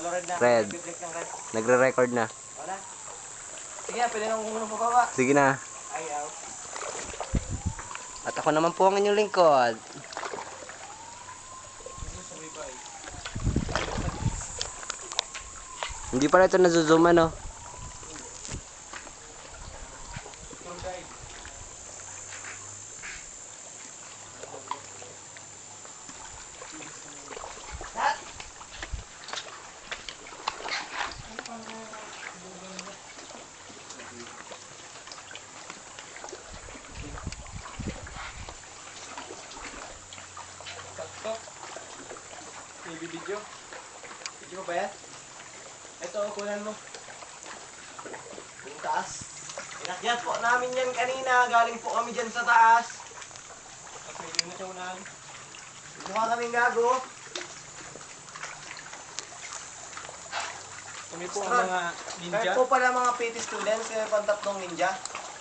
Red na. Red. Nagre-record na. Wala. Sige, pwede nang kumunong pababa. Sige na. Ayaw. At ako naman po ang inyong lingkod. Hindi pala ito nazozoom ano. Sakto. Baby video. Video mo ba yan? Ito, kunan mo. Yung taas. Inakyat po namin yan kanina. Galing po kami dyan sa taas. Tapos may na siya unahan. Mukha kaming gago. Kami po ang mga ninja. Kahit po pala mga PT students, kaya pang tatlong ninja.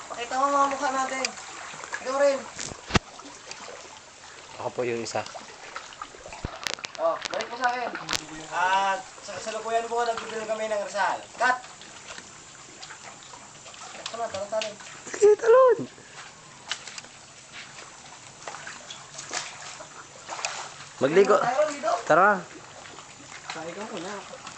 Pakita mo mga mukha natin. Ikaw rin. Ako po yung isa. Mo sa akin. At sa kasalukuyan po, nagpipil kami ng Rizal. Cut! Ito na, tara-tara. Sige, talon. Magligo. Dito. Tara. Sa ikaw muna.